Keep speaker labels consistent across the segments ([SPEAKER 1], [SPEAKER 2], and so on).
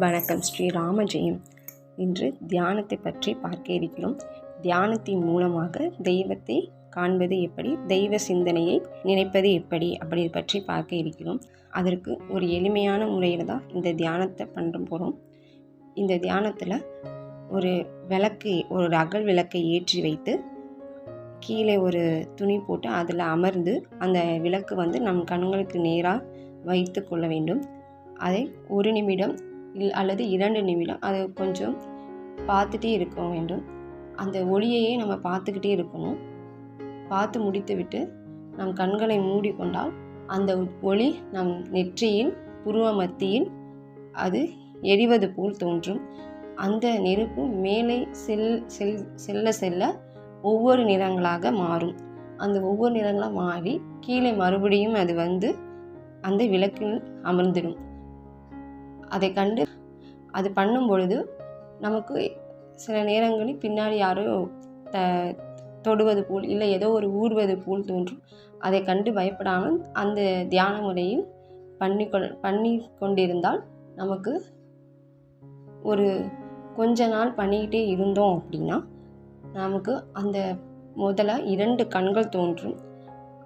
[SPEAKER 1] வணக்கம். ஸ்ரீ ராமஜெயம். இன்று தியானத்தை பற்றி பார்க்க இருக்கிறோம். தியானத்தின் மூலமாக தெய்வத்தை காண்பது எப்படி தெய்வ சிந்தனையை நினைப்பது எப்படி அப்படி பற்றி பார்க்க இருக்கிறோம். அதற்கு ஒரு எளிமையான முறையில் தான் இந்த தியானத்தை பண்ணுற போகிறோம் இந்த தியானத்தில் ஒரு விளக்கு ஒரு அகல் விளக்கை ஏற்றி வைத்து கீழே ஒரு துணி போட்டு அதில் அமர்ந்து அந்த விளக்கு வந்து நம் கண்களுக்கு நேராக வைத்து கொள்ள வேண்டும். அதை ஒரு நிமிடம் அல்லது இரண்டு நிமிடம். அதை கொஞ்சம் பார்த்துட்டே இருக்க வேண்டும். அந்த ஒளியையே நம்ம பார்த்துக்கிட்டே இருக்கணும். பார்த்து முடித்துவிட்டு நம் கண்களை மூடிக்கொண்டால் அந்த ஒளி நம் நெற்றியில் புருவ மத்தியில் அது எரிவது போல் தோன்றும். அந்த நெருப்பு மேலே செல் செல் செல்ல செல்ல ஒவ்வொரு நிறங்களாக மாறும். அந்த ஒவ்வொரு நிறங்களாக மாறி கீழே மறுபடியும் அது வந்து அந்த விளக்கில் அமர்ந்திடும். அதை கண்டு அது பண்ணும் பொழுது நமக்கு சில நேரங்களில் பின்னாடி யாரோ த தொடுவது போல் இல்லை ஏதோ ஒரு ஊறுவது போல் தோன்றும். அதை கண்டு பயப்படாமல் அந்த தியான முறையில் பண்ணி கொள் பண்ணி கொண்டிருந்தால் நமக்கு ஒரு கொஞ்ச நாள் பண்ணிக்கிட்டே இருந்தோம் அப்படின்னா நமக்கு அந்த முதல்ல இரண்டு கண்கள் தோன்றும்.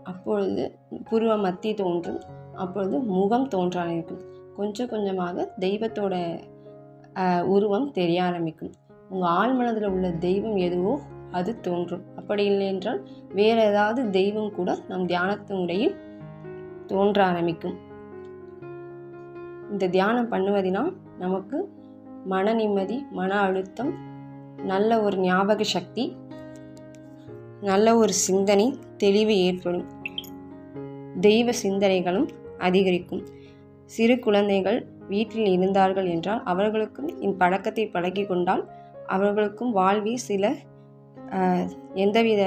[SPEAKER 1] அப்பொழுது புருவ மத்தி தோன்றும். அப்பொழுது முகம் தோன்ற ஆரம்பிக்கும் கொஞ்சம் கொஞ்சமாக தெய்வத்தோட உருவம் தெரிய ஆரம்பிக்கும். உங்கள் ஆழ்மனதில் உள்ள தெய்வம் எதுவோ அது தோன்றும். அப்படி இல்லை என்றால் வேறு ஏதாவது தெய்வம் கூட நம் தியானத்து தோன்ற ஆரம்பிக்கும். இந்த தியானம் பண்ணுவதினால் நமக்கு மன நிம்மதி மன அழுத்தம் நல்ல ஒரு ஞாபக சக்தி நல்ல ஒரு சிந்தனை தெளிவு ஏற்படும். தெய்வ சிந்தனைகளும் அதிகரிக்கும். சிறு குழந்தைகள் வீட்டில் இருந்தார்கள் என்றால் அவர்களுக்கும் இப்பழக்கத்தை பழகி கொண்டால் அவர்களுக்கும் வாழ்வில் சில எந்தவித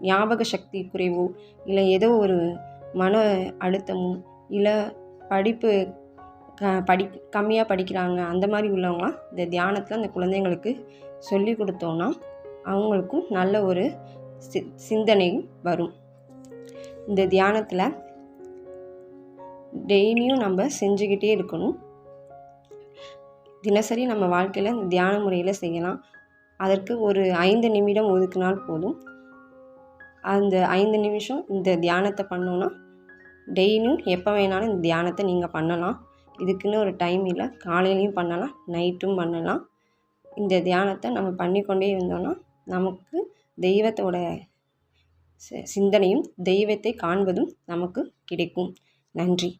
[SPEAKER 1] ஞாபக சக்தி குறைவோ இல்லை ஏதோ ஒரு மன அழுத்தமோ இல்லை படிப்பு க படி கம்மியாக படிக்கிறாங்க அந்த மாதிரி உள்ளவங்களாம் இந்த தியானத்தில் அந்த குழந்தைங்களுக்கு சொல்லி கொடுத்தோன்னா அவங்களுக்கும் நல்ல ஒரு சி சிந்தனை வரும். இந்த தியானத்தில் டெய்லியும் நம்ம செஞ்சுக்கிட்டே இருக்கணும். தினசரி நம்ம வாழ்க்கையில் தியான முறையில் செய்யலாம். அதற்கு ஒரு ஐந்து நிமிடம் ஒதுக்கினால் போதும். அந்த ஐந்து நிமிஷம் இந்த தியானத்தை பண்ணோன்னா டெய்லியும் எப்போ வேணாலும் இந்த தியானத்தை நீங்கள் பண்ணலாம். இதுக்குன்னு ஒரு டைம் இல்லை. காலையிலையும் பண்ணலாம் நைட்டும் பண்ணலாம். இந்த தியானத்தை நம்ம பண்ணிக்கொண்டே இருந்தோன்னா நமக்கு தெய்வத்தோட சிந்தனையும் தெய்வத்தை காண்பதும் நமக்கு கிடைக்கும். நன்றி.